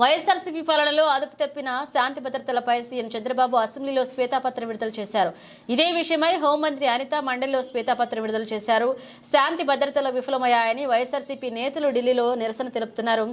వైఎస్ఆర్సీపీ పాలనలో అదుపు తప్పిన శాంతి భద్రతలపై సీఎం చంద్రబాబు అసెంబ్లీలో శ్వేతాపత్రం విడుదల చేశారు. ఇదే విషయమై హోంమంత్రి అనిత మండలిలో శ్వేతాపత్రం విడుదల చేశారు. శాంతి భద్రతలు విఫలమయ్యాయని వైఎస్ఆర్సీపీ నేతలు ఢిల్లీలో నిరసన తెలుపుతున్నారు.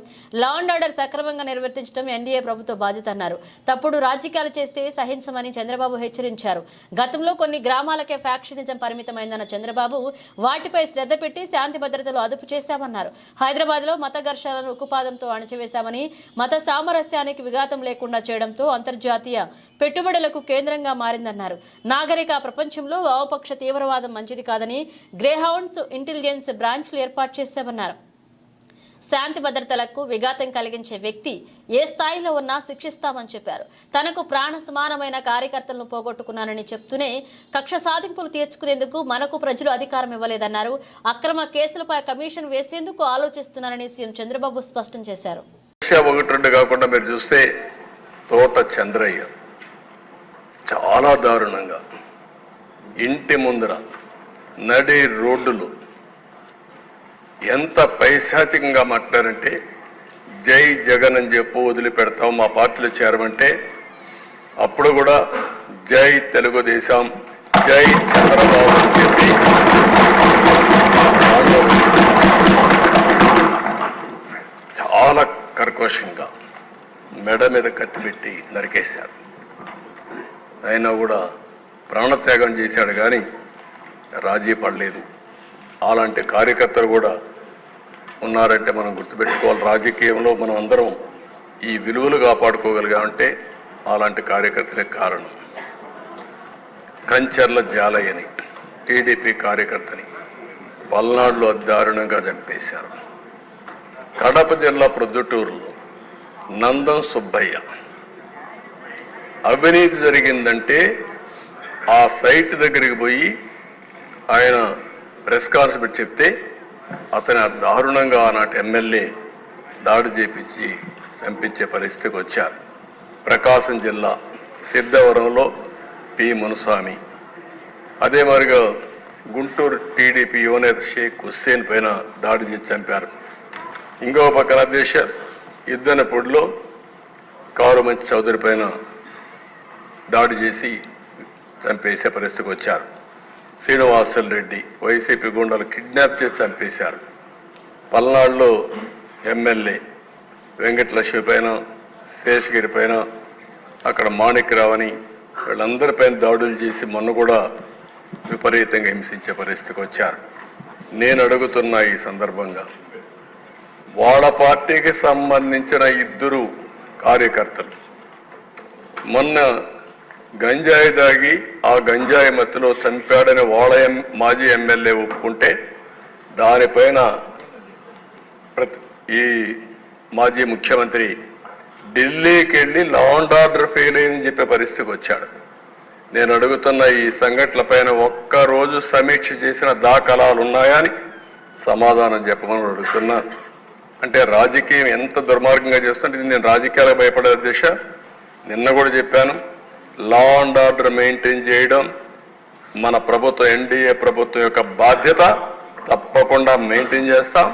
లా అండ్ ఆర్డర్ సక్రమంగా నిర్వర్తించడం ఎన్డీఏ ప్రభుత్వ బాధ్యత అన్నారు. తప్పుడు రాజకీయాలు చేస్తే సహించమని చంద్రబాబు హెచ్చరించారు. గతంలో కొన్ని గ్రామాలకే ఫ్యాక్షనిజం పరిమితమైందన్న చంద్రబాబు వాటిపై శ్రద్ధ పెట్టి శాంతి భద్రతలు అదుపు చేశామన్నారు. హైదరాబాద్లో మత ఘర్షణలను ఉక్కుపాదంతో అణచివేశామని మత సామరస్యానికి విఘాతం లేకుండా చేయడంతో అంతర్జాతీయ పెట్టుబడులకు కేంద్రంగా మారిందన్నారు. నాగరిక ప్రపంచంలో వామపక్ష తీవ్రవాదం మంచిది కాదని గ్రేహౌండ్స్ ఇంటెలిజెన్స్ బ్రాంచ్లు ఏర్పాటు చేశామన్నారు. శాంతి భద్రతలకు విఘాతం కలిగించే వ్యక్తి ఏ స్థాయిలో ఉన్నా శిక్షిస్తామని చెప్పారు. తనకు ప్రాణ సమానమైన కార్యకర్తలను పోగొట్టుకున్నానని చెప్తూనే కక్ష సాధింపులు తీర్చుకునేందుకు మనకు ప్రజలు అధికారం ఇవ్వలేదన్నారు. అక్రమ కేసులపై కమిషన్ వేసేందుకు ఆలోచిస్తున్నారని సీఎం చంద్రబాబు స్పష్టం చేశారు. ఒకటి రెండు కాకుండా మీరు చూస్తే తోట చంద్రయ్య. చాలా దారుణంగా. ఇంటి ముందర నడి రోడ్డులు. ఎంత పైశాచికంగా మాట్లాడారంటే జై జగన్ అని చెప్పు వదిలిపెడతాం మా పార్టీలో చేరమంటే అప్పుడు కూడా జై తెలుగుదేశం జై చంద్రబాబు అని చెప్పి వాళ్ళు చాలా కర్కోశంగా మెడ మీద కత్తి పెట్టి నరికేశారు. అయినా కూడా ప్రాణత్యాగం చేశాడు కానీ రాజీ పడలేదు. అలాంటి కార్యకర్తలు కూడా ఉన్నారంటే మనం గుర్తుపెట్టుకోవాలి. రాజకీయంలో మనం అందరం ఈ విలువలు కాపాడుకోగలిగామంటే అలాంటి కార్యకర్తలే కారణం. కంచర్ల జాలయ్యని టీడీపీ కార్యకర్తని పల్నాడులో దారుణంగా చంపేశారు. కడప జిల్లా ప్రొద్దుటూరులో నందం సుబ్బయ్య. అవినీతి జరిగిందంటే ఆ సైట్ దగ్గరికి పోయి ఆయన ప్రెస్ కాన్ఫరెన్స్ చెప్తే అతను దారుణంగా ఆనాటి ఎమ్మెల్యే దాడి చేపించి చంపించే పరిస్థితికి వచ్చారు. ప్రకాశం జిల్లా సిద్ధవరంలో పి. మునుస్వామి అదే మరిగా గుంటూరు టీడీపీ యువనేత షేక్ హుస్సేన్ పైన దాడి చేసి చంపారు. ఇంకో పక్కన దేశ యుద్ధన పొడిలో మంచి చౌదరి పైన దాడి చేసి చంపేసే పరిస్థితికి వచ్చారు. శ్రీనివాసులు రెడ్డి వైసీపీ గుండాలు కిడ్నాప్ చేసి చంపేశారు. పల్నాడులో ఎమ్మెల్యే వెంకటలక్ష్మి పైన శేషగిరి పైన అక్కడ మాణిక్రావని వీళ్ళందరిపైన దాడులు చేసి మొన్న కూడా విపరీతంగా హింసించే పరిస్థితికి వచ్చారు. నేను అడుగుతున్నా ఈ సందర్భంగా వాళ్ళ పార్టీకి సంబంధించిన ఇద్దరు కార్యకర్తలు. మొన్న గంజాయి దాగి ఆ గంజాయి మత్తులో చంపాడని వాళ్ళ ఎం- మాజీ ఎమ్మెల్యే ఒప్పుకుంటే దానిపైన ప్రతి- ఈ మాజీ ముఖ్యమంత్రి ఢిల్లీకి వెళ్ళి లా అండ్ ఆర్డర్ ఫెయిల్ అయిందని చెప్పే పరిస్థితికి వచ్చాడు. నేను అడుగుతున్న ఈ సంఘటనలపైన ఒక్క రోజు సమీక్ష చేసిన దాఖలాలు ఉన్నాయా అని సమాధానం చెప్పమని అడుగుతున్నా అంటే రాజకీయం ఎంత దుర్మార్గంగా చేస్తుంటే నేను రాజకీయాలకు భయపడే దిశ. నిన్న కూడా చెప్పాను లా అండ్ ఆర్డర్ మెయింటైన్ చేయడం మన ప్రభుత్వం ఎన్డీఏ ప్రభుత్వం యొక్క బాధ్యత. తప్పకుండా మెయింటైన్ చేస్తాం.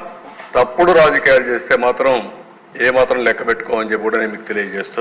తప్పుడు రాజకీయాలు చేస్తే మాత్రం ఏ మాత్రం లెక్క పెట్టుకోమని చెప్పి కూడా నేను మీకు తెలియజేస్తున్నాను